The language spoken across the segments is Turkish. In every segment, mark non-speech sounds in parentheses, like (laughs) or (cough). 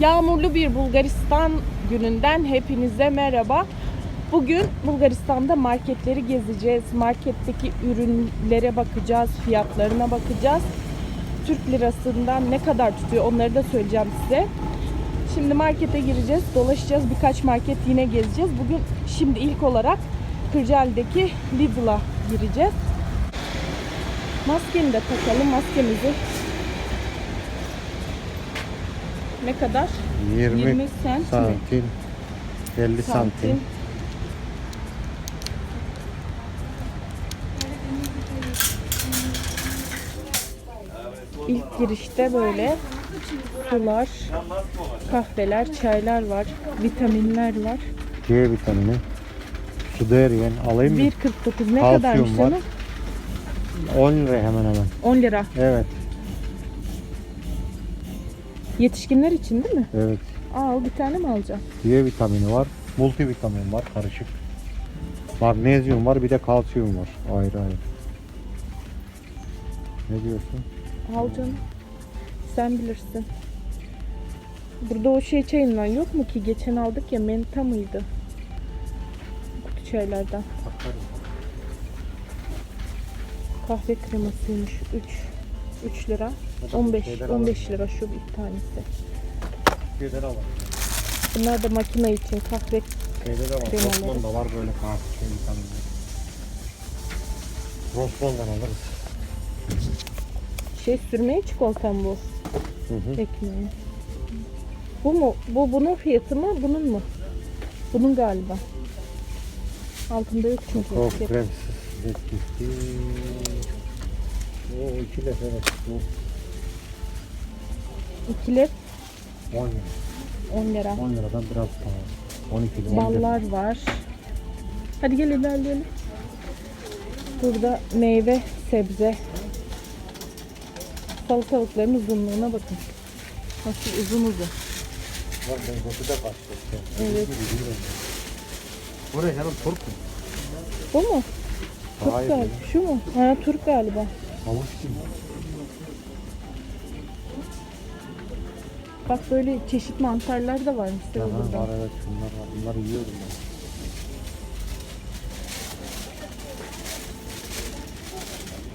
Yağmurlu bir Bulgaristan gününden hepinize merhaba. Bugün Bulgaristan'da marketleri gezeceğiz. Marketteki ürünlere bakacağız, fiyatlarına bakacağız. Türk lirasından ne kadar tutuyor onları da söyleyeceğim size. Şimdi markete gireceğiz, dolaşacağız. Birkaç market yine gezeceğiz. Bugün şimdi ilk olarak Kırcaali'deki Lidl'a gireceğiz. Maskeni de takalım, maskemizi. Ne kadar? 20, 20 sent mi? santim 50 santim. İlk girişte böyle sular, kahveler, çaylar var, vitaminler var. C vitamini. Su değergen alayım mı? 1.49 ne Kalsiyum kadarmış var. canım? 10 lira hemen hemen. 10 lira. Evet. Yetişkinler için değil mi? Evet. Al bir tane mi alacağım? C vitamini var. Multivitamin var karışık. Magnezyum var bir de kalsiyum var. Ayrı ayrı. Ne diyorsun? Al canım. Sen bilirsin. Burada o şey çayından yok mu ki? Geçen aldık ya menta mıydı? Kutu çaylardan. Kahve kremasıymış. 3 3 lira. 15 15 lira şu bir tanesi. Şeyde de var. Bunlar da makine için kahve. Şeyde de var. Kremaları. Rosman'da var böyle kahve şey vitamini. Rosman'dan alırız. Şey sürmeye çikolatam bu. Hı hı. Ekmeği. Bu mu? Bu bunun fiyatı mı? Bunun mu? Bunun galiba. Altında yok çünkü. Çok etiket. kremsiz. O iki de evet. Bu İkili 10 lira. 10 lira. 10 liradan biraz pahalı. 12 lira. 11 lira. Ballar var. Hadi gel ilerleyelim. Burada meyve, sebze. Salatalıkların uzunluğuna bakın. Nasıl uzun uzun. Var meyvesi de başka. Evet. Buraya canım turp mu? Bu mu? Turp Hayır. galiba. Şu mu? Ha turp galiba. Havuç gibi. Bak böyle çeşit mantarlar da tabii Aha, burada. var evet şunlar var. Bunları yiyorum ben.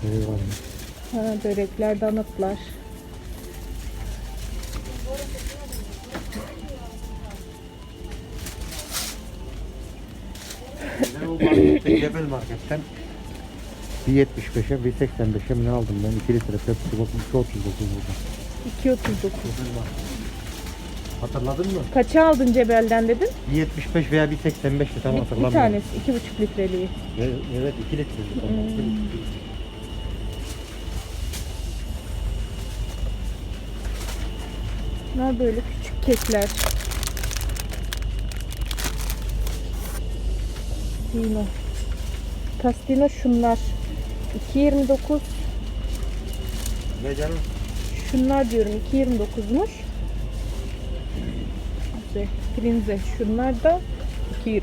Eyvallah. Ha, börekler, donutlar. Ben o marketten, Cebel marketten bir 75'e bir 85'e mi ne aldım ben 2 litre Pepsi bakın 2.39 burada. 2.39. Cebel market. Hatırladın mı? Kaça aldın Cebel'den dedin? Bir 75 veya bir 85'ti tam Bir, bir hatırlamıyorum. tanesi. 2,5 litreliği. Evet, evet 2 litre. Hmm. Bunlar böyle küçük kekler. Dino. Pastino şunlar. 2.29. Ne canım? Şunlar diyorum 2.29'muş. Şey, Prinze. Şunlar da 2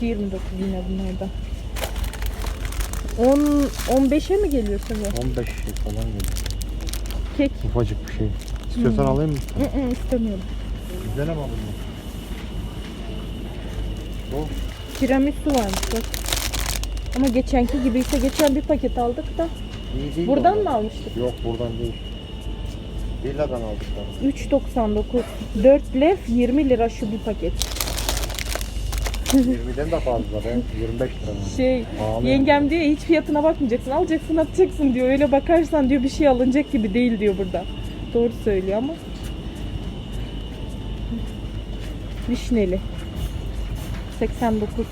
2.29 yine bunlar da. 10 15'e mi geliyor sanırım? 15 şey falan geliyor. Kek. Ufacık bir şey. İstiyorsan Hmm. alayım mı? Hı hı, istemiyorum. Güzel ama bunlar. Bu Tiramisu varmış bak. Ama geçenki gibiyse geçen bir paket aldık da. iyi değil Buradan onlar. mı almıştık? Yok buradan değil. Villadan aldık onu. 3.99. 4 lef 20 lira şu bir paket. 20'den de fazla be. 25 lira. Şey Pahalı yengem diyor hiç fiyatına bakmayacaksın. Alacaksın atacaksın diyor. Öyle bakarsan diyor bir şey alınacak gibi değil diyor burada. Doğru söylüyor ama. Vişneli. 89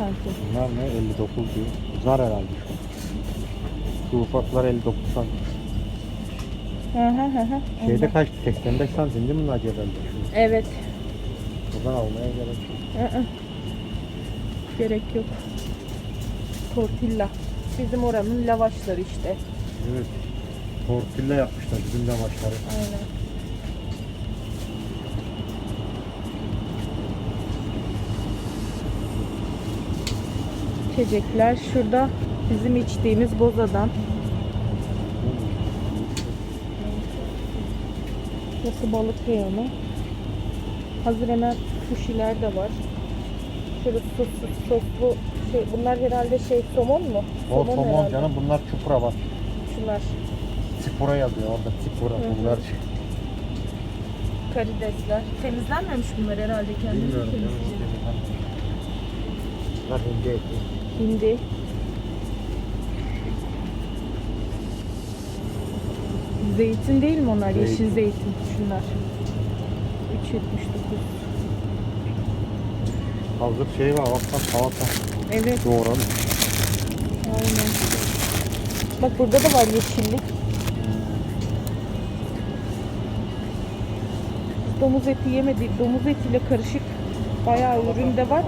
santim. Bunlar ne? 59 diyor. Zar herhalde şu. Şu ufaklar 59 santim. Hı hı hı hı. Şeyde kaçtı? 85 santim değil mi bunlar herhalde? Şu. Evet. Buradan almaya gerek yok. Hı hı. Gerek yok. Tortilla. Bizim oranın lavaşları işte. Evet. Tortilla yapmışlar bizim de maçları. Aynen. İçecekler şurada bizim içtiğimiz bozadan. Burası balık reyonu. Hazır hemen sushi'ler de var. Şöyle soslu, soslu şey, bunlar herhalde şey somon mu? O somon herhalde. canım bunlar çupra bak. Şunlar Spora yazıyor orada spora Hı bunlar. karidesler. Temizlenmemiş bunlar herhalde kendini Bilmiyorum temizleyecek. Bunlar hindi. Hindi. Zeytin değil mi onlar? Yeşil Zeytin. zeytin şunlar. 3.79. Hazır şey var bak bak salata. Evet. Doğranmış. Aynen. Bak burada da var yeşillik. Domuz eti yemedi. Domuz etiyle karışık bayağı ürün de var.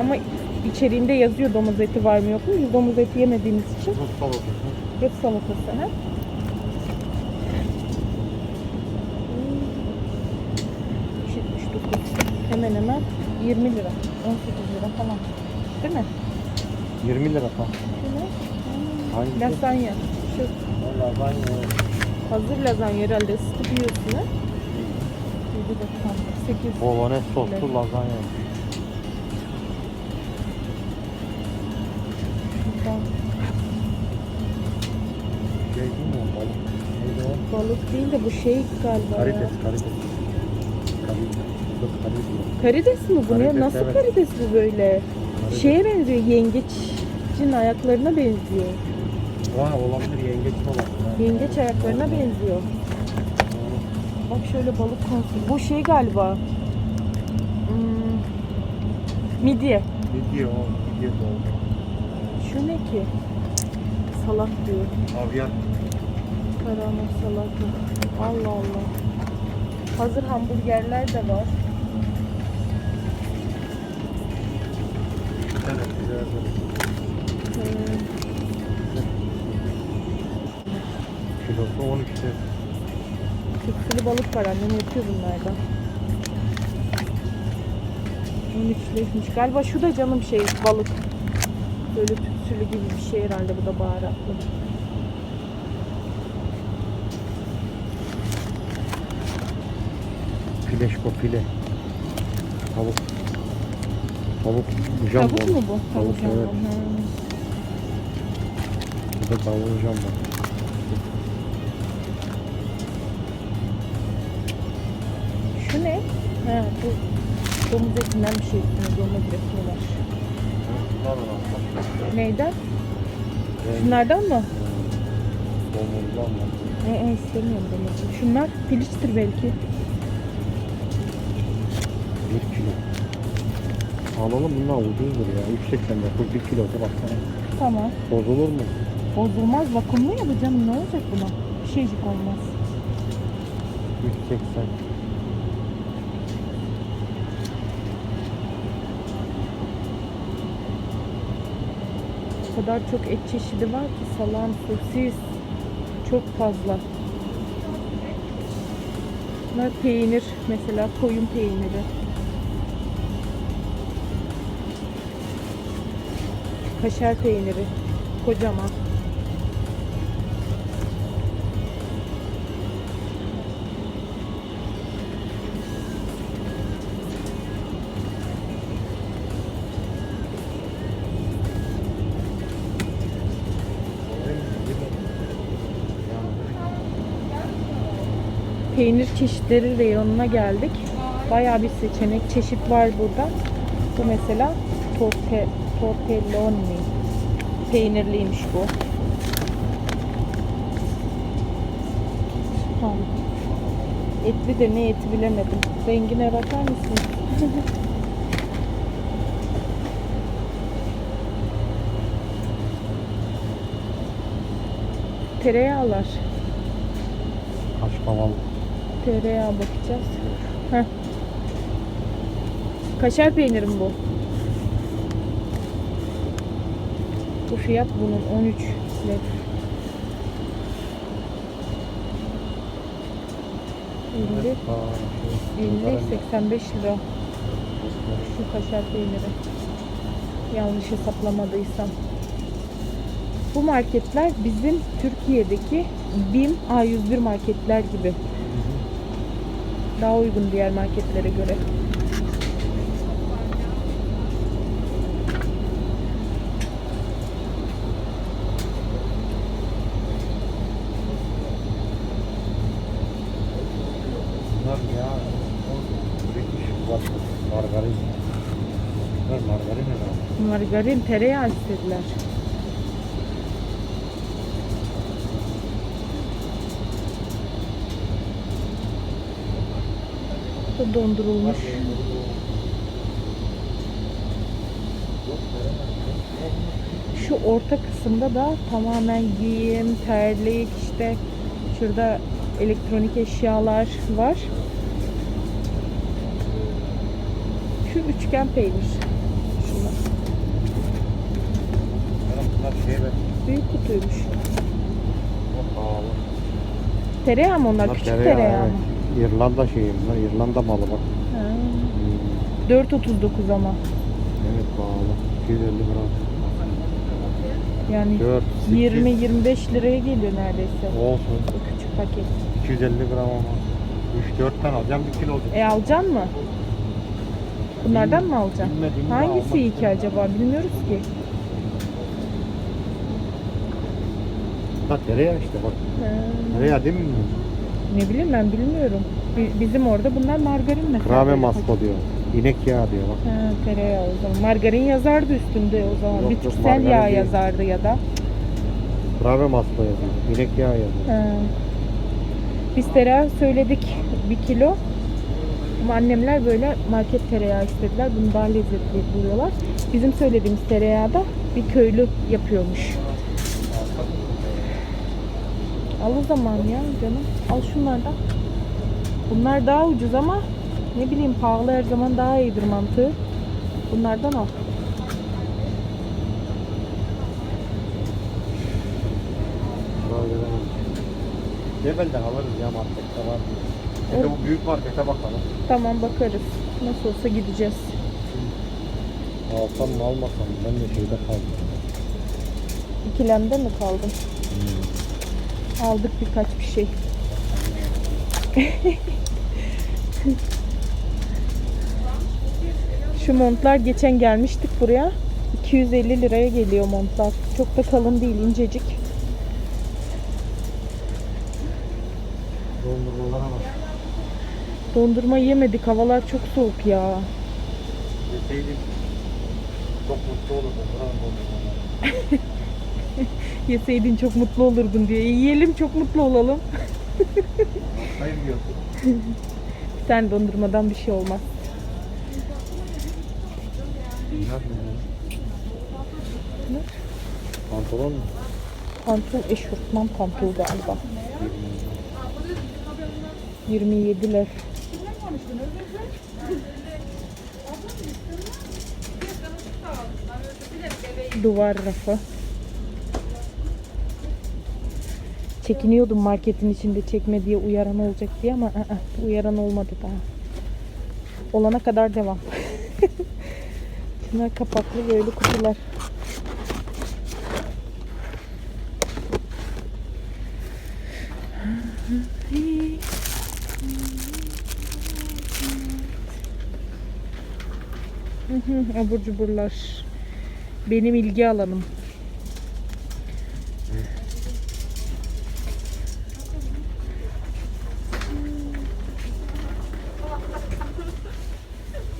Ama içeriğinde yazıyor domuz eti var mı yok mu? Biz domuz eti yemediğimiz için Rus salatası. Rus salatası. Ha? Hemen hemen 20 lira. 18 lira falan. Değil mi? 20 lira falan. Hangisi? Lasagna. Şu Valla ben hazır lazanya herhalde ısıtıp yiyorsun ha. 8 Bolognese soslu lazanya. Şey değil mi o balık? Neydi o? Balık değil de bu şey galiba Karides, ya. karides. Karides. Dur, karides. Karides mi bu? ne? Karides, Nasıl evet. karides bu böyle? Karides. Şeye benziyor, yengeçin ayaklarına benziyor. Vay olabilir yengeç balık. Yengeç ayaklarına benziyor. Bak şöyle balık konservi. Bu şey galiba. Hmm, midye. Midye o. Midye doldu. Şu ne ki? Salak diyor. Havyar. Karama salata. Allah Allah. Hazır hamburgerler de var. Evet güzel. Hmm, Kilosu 13 lira. tütsülü balık var annem yapıyor bunlardan. 13 liraymış. Galiba şu da canım şey balık. Böyle tütsülü gibi bir şey herhalde bu da baharatlı. Fileşko file. Tavuk. Tavuk jambon. Tavuk mu bu? Tavuk jambon. evet. Bu da tavuk jambon. Şu ne? Ha, bu domuz etinden bir şey domuz eti var. Bunlar da var. Neyden? Renk- Şunlardan mı? Domuzdan mı? Ee, e, istemiyorum eti. Şunlar piliçtir belki. 1 kilo. Alalım bunlar ucuzdur ya. 3.89 1 kilosu baksana. Tamam. Bozulur mu? Bozulmaz. Vakumlu yapacağım. Ne olacak buna? Bir şeycik olmaz. 3.80. kadar çok et çeşidi var ki salam, sosis çok fazla. Bunlar peynir mesela koyun peyniri. Kaşar peyniri kocaman. Peynir çeşitleri reyonuna geldik. Bayağı bir seçenek, çeşit var burada. Bu mesela torte, tortelloni. Peynirliymiş bu. Tamam. Etli de ne eti bilemedim. Rengine bakar mısın? (laughs) Tereyağlar. Kaşkavalı. Tereyağı bakacağız. Heh. Kaşar peyniri mi bu? Bu fiyat bunun 13 lira. 50, Aa, 50, 85 lira. Şu kaşar peyniri. Yanlış hesaplamadıysam. Bu marketler bizim Türkiye'deki BİM A101 marketler gibi. Daha uygun diğer marketlere göre. Margarin, tereyağı istediler. Bu da dondurulmuş. Şu orta kısımda da tamamen giyim, terlik, işte şurada elektronik eşyalar var. Şu üçgen peynir. Şunlar. Büyük kutuymuş. Tereyağı mı onlar? Küçük tereyağı, mı? İrlanda şeyi bunlar. İrlanda malı bak. Ha. Hmm. 4.39 ama. Evet pahalı. 250 gram. Yani 4, 8, 20-25 liraya geliyor neredeyse. Olsun. O küçük paket. 250 gram ama. 3-4 tane alacağım 1 kilo olacak. E alacaksın mı? Bunlardan mı alacaksın? Bilmediğim de Hangisi almak iyi ki acaba? Bilmiyoruz ki. Ha tereyağı işte bak. Ha. Tereyağı değil mi? Ne bileyim ben bilmiyorum. Bi- Bizim orada bunlar margarin mesela. Krave masko diyor. İnek yağı diyor bak. Ha, tereyağı o zaman. Margarin yazardı üstünde o zaman. Yok, yok, Bitkisel margarin yağ değil. yazardı ya da. Krave masko yazıyor. İnek yağı yazıyor. Ha. Biz tereyağı söyledik bir kilo. Ama annemler böyle market tereyağı istediler. Bunu daha lezzetli buluyorlar. Bizim söylediğimiz tereyağı da bir köylü yapıyormuş. Al o zaman ya canım. Al şunlardan. Bunlar daha ucuz ama ne bileyim pahalı her zaman daha iyidir mantığı. Bunlardan al. Cebelden alırız ya markette var. Bir de bu büyük markete bakalım. Tamam bakarız. Nasıl olsa gideceğiz. Alsam mı almasam? Ben de şeyde kaldım. İkilemde mi kaldın? Aldık birkaç bir şey. Şu montlar geçen gelmiştik buraya. 250 liraya geliyor montlar. Çok da kalın değil, incecik. Dondurmalara bak. Dondurma yemedik. Havalar çok soğuk ya. Yeseydim çok mutlu olurdum. (laughs) Yeseydin çok mutlu olurdun diye. Yiyelim çok mutlu olalım. Hayır diyorsun. Bir tane dondurmadan bir şey olmaz. Pantolon mu? Pantol eşofman pantol galiba. 27'ler. Duvar rafı. Çekiniyordum marketin içinde çekme diye uyaran olacak diye ama ı-ı, uyaran olmadı daha. Olana kadar devam. (laughs) Şunlar kapaklı böyle kutular. Abur cuburlar. Benim ilgi alanım.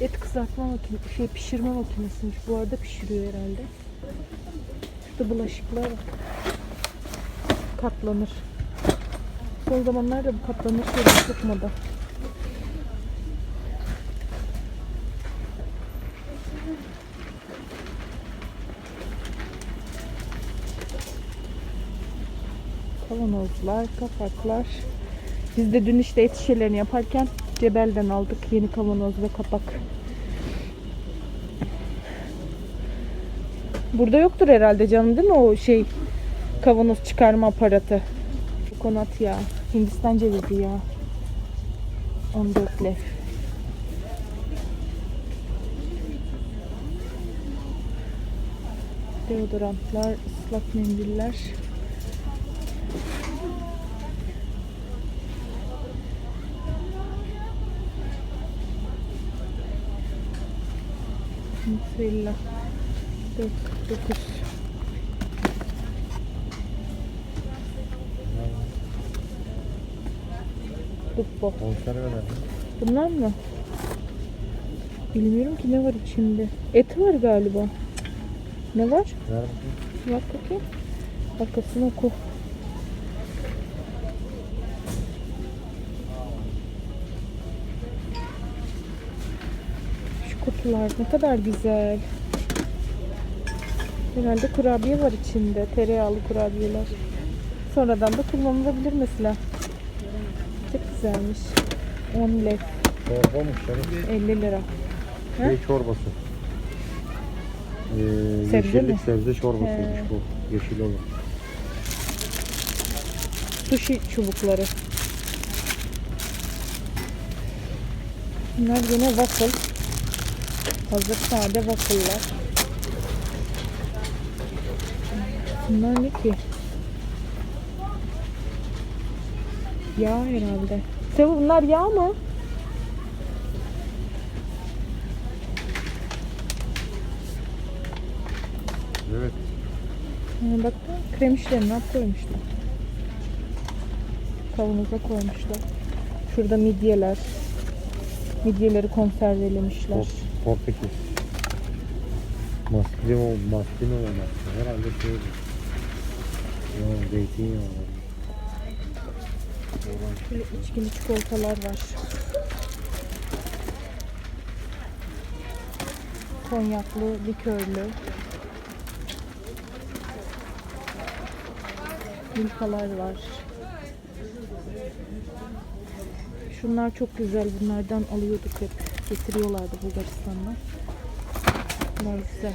Et kızartma makinesi, şey pişirme makinesiymiş. Bu arada pişiriyor herhalde. Şurada bulaşıklar var. Katlanır. Son zamanlarda bu katlanır şeyler çok moda. Kavanozlar, kapaklar. Biz de dün işte et şişelerini yaparken Cebel'den aldık yeni kavanoz ve kapak. Burada yoktur herhalde canım değil mi o şey kavanoz çıkarma aparatı? Kokonat yağı, Hindistan cevizi yağı. 14 lef. Deodorantlar, ıslak mendiller. Mozzarella. 449. Duplo. Konserve ne? Bunlar mı? Bilmiyorum ki ne var içinde. Et var galiba. Ne var? Ver bakayım. Bak bakayım. Arkasını oku. Kutular ne kadar güzel. Herhalde kurabiye var içinde. Tereyağlı kurabiyeler. Sonradan da kullanılabilir mesela. Çok güzelmiş. 10 lef. Çorbamış canım. 50 lira. Şey çorbası. Ee, Sebze yeşillik mi? sebze çorbasıymış He. bu. Yeşil olan. Sushi çubukları. Bunlar yine waffle. Hazır sade waffle'lar. Bunlar ne ki? Yağ herhalde. Sevu bunlar yağ mı? Evet. Ha, bak da krem işlerine koymuşlar. Kavanoza koymuşlar. Şurada midyeler. Midyeleri konservelemişler. Port- Portekiz. Maslino, maslino olmaz. Herhalde şey. Ya zeytinyağı var. Şöyle içkili çikolatalar var. Konyaklı, likörlü. Milkalar var. Şunlar çok güzel. Bunlardan alıyorduk hep. Getiriyorlardı Bulgaristan'dan. Bunlar güzel.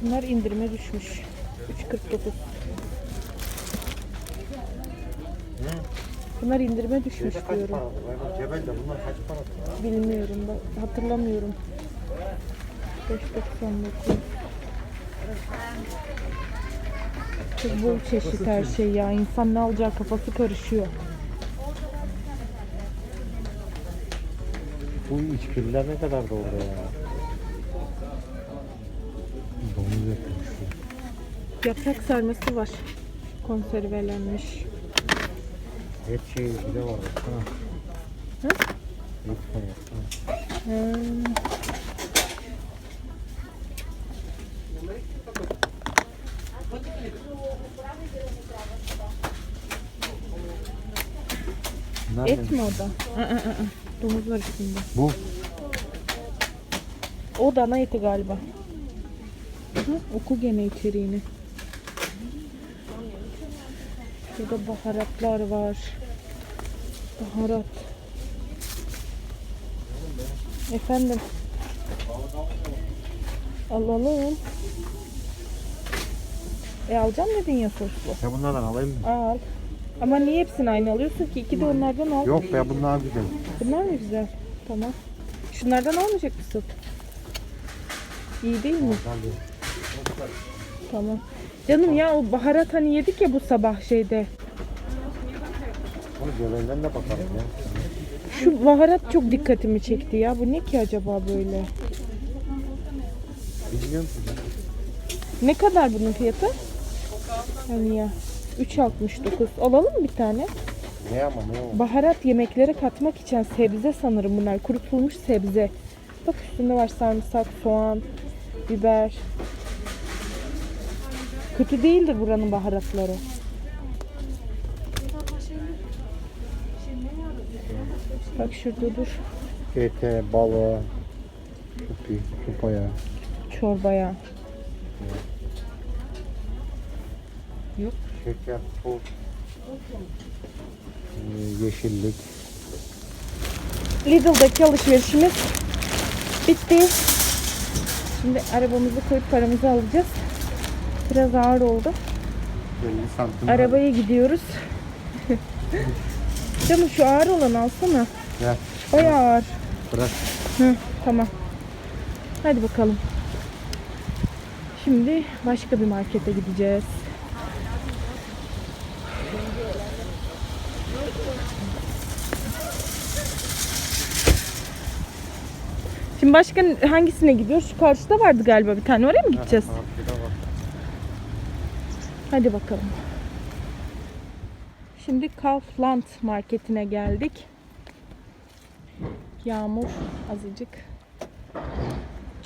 Şunlar indirime düşmüş. 3.49. Bunlar indirime düşmüş Şeyde kaç diyorum. para? Bunlar kaç para? Bilmiyorum da hatırlamıyorum. 5.99. Çok bol çeşit her şey ya. İnsan ne alacağı kafası karışıyor. Bu içkililer ne kadar da orada ya? Domuz yapmış. Yaprak sarması var. Konservelenmiş. Et şey bir de var. Hı? Et var. Hmm. Et mi o da? Aa, aa, aa. Domuz var üstünde. Bu. O dana eti galiba. Hı, oku gene içeriğini. Şurada baharatlar var. Baharat. Efendim. Alalım. E alacağım dedin ya soslu. Ya bunlardan alayım mı? Al. Ama niye hepsini aynı alıyorsun ki? İki de onlardan al. Yok ya bunlar güzel. Bunlar mı güzel? Tamam. Şunlardan almayacak mısın? İyi değil mi? Tamam. Canım ya o baharat hani yedik ya bu sabah şeyde. Onu de bakarım ya. Şu baharat çok dikkatimi çekti ya. Bu ne ki acaba böyle? Bilmiyorum ki. Ne kadar bunun fiyatı? Hani ya. 3.69. Alalım mı bir tane? Ne ama ne o? Baharat yemeklere katmak için sebze sanırım bunlar. Kurutulmuş sebze. Bak üstünde var sarımsak, soğan, biber. Kötü değildir buranın baharatları. Bak şurada dur. Ete, balığa, supi, supaya. Çorbaya. Yok. Şeker, tuz. Ee, yeşillik. Lidl'daki alışverişimiz bitti. Şimdi arabamızı koyup paramızı alacağız. Biraz ağır oldu. 50 santim. Arabaya gidiyoruz. (laughs) Canım şu ağır olanı alsana. Gel Bayağı ağır. bırak. Hı, tamam. Hadi bakalım. Şimdi başka bir markete gideceğiz. Şimdi başka hangisine gidiyoruz? Şu karşıda vardı galiba bir tane. Oraya mı gideceğiz? Hadi bakalım. Şimdi Kaufland marketine geldik. Yağmur azıcık.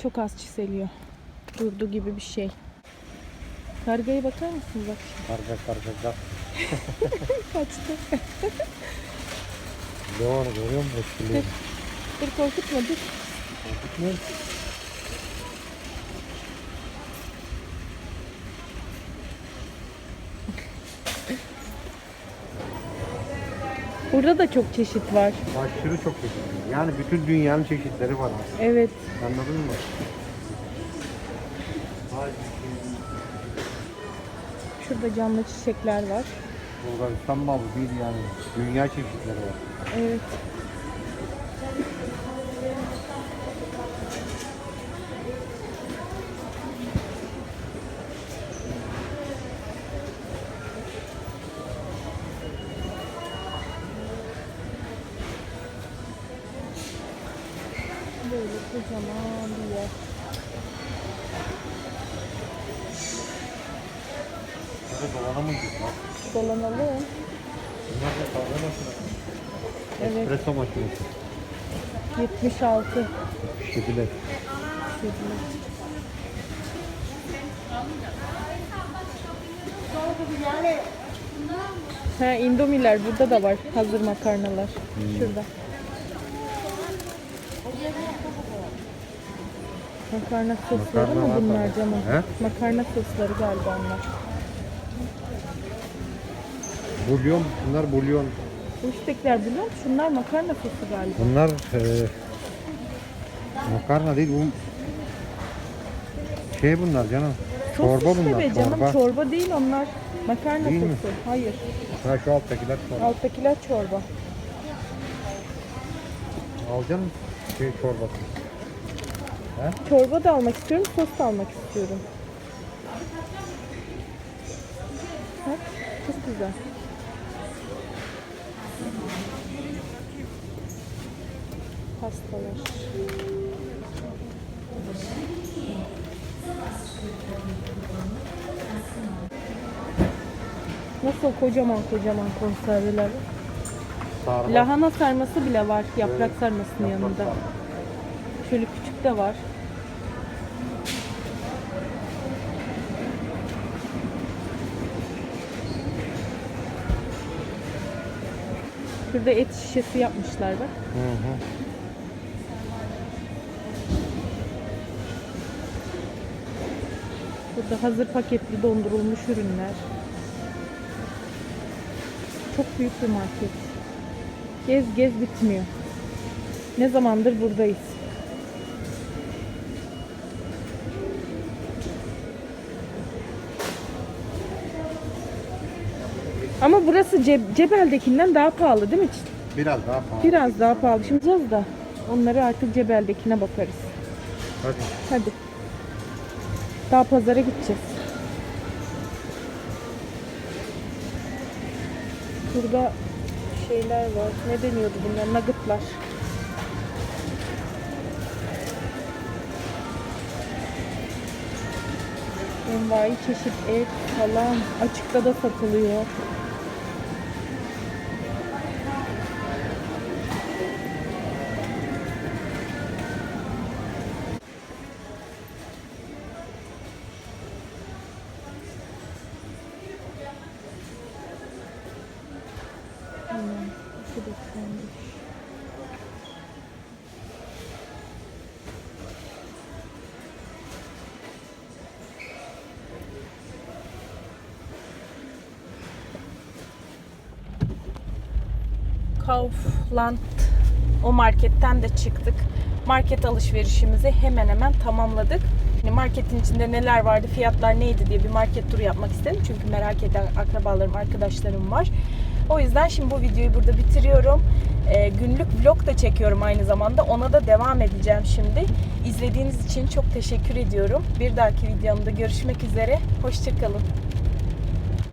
Çok az çiseliyor. Durdu gibi bir şey. Kargaya bakar mısın bak? Karga karga karga. (laughs) Kaçtı. Leon'u görüyor musun? Etkili. Dur korkutma dur. Ne? Burada da çok çeşit var. Aşırı çok çeşitli. Yani bütün dünyanın çeşitleri var aslında. Evet. Anladın mı? Şurada canlı çiçekler var. Bulgaristan malı değil yani. Dünya çeşitleri var. Evet. Kocaman bir yer. Burada dolanamayacak lan. Dolanalım. Bunlar da kahve makinesi. Evet. Espresso makinesi. 76. Şişediler. Ha indomiler burada da var. Hazır makarnalar. Şurada. Makarna sosları Makarna mı var bunlar tabii. canım? He? Makarna sosları galiba onlar. Bulyon. Bunlar bulyon. Bu üsttekiler biliyor musun? Şunlar makarna sosu galiba. Bunlar e, makarna değil bu şey bunlar canım. Sos Çorba işte bunlar. be canım. Çorba. Çorba değil onlar. Makarna Değil mi? sosu. Hayır. Ha şu alttakiler çorba. Alttakiler çorba. Alacaksın mı? Şey çorbası. Çorba da almak istiyorum, sos da almak istiyorum. Bak, çok güzel. Pastalar. Nasıl kocaman kocaman konserveler. Sarma. Lahana sarması bile var yaprak sarmasının yanında. Şöyle küçük de var. Şurada et şişesi yapmışlar bak. Hı hı. Burada hazır paketli dondurulmuş ürünler. Çok büyük bir market. Gez gez bitmiyor. Ne zamandır buradayız. Ama burası Ce- Cebel'dekinden daha pahalı değil mi? Biraz daha pahalı. Biraz daha pahalı. Şimdi gideceğiz da onları artık Cebel'dekine bakarız. Hadi. Hadi. Daha pazara gideceğiz. Burada şeyler var. Ne deniyordu bunlar? Nuggetlar. Envai çeşit et falan açıkta da satılıyor. Kaufland o marketten de çıktık. Market alışverişimizi hemen hemen tamamladık. Hani marketin içinde neler vardı, fiyatlar neydi diye bir market turu yapmak istedim. Çünkü merak eden akrabalarım, arkadaşlarım var. O yüzden şimdi bu videoyu burada bitiriyorum. Ee, günlük vlog da çekiyorum aynı zamanda. Ona da devam edeceğim şimdi. İzlediğiniz için çok teşekkür ediyorum. Bir dahaki videomda görüşmek üzere. Hoşçakalın.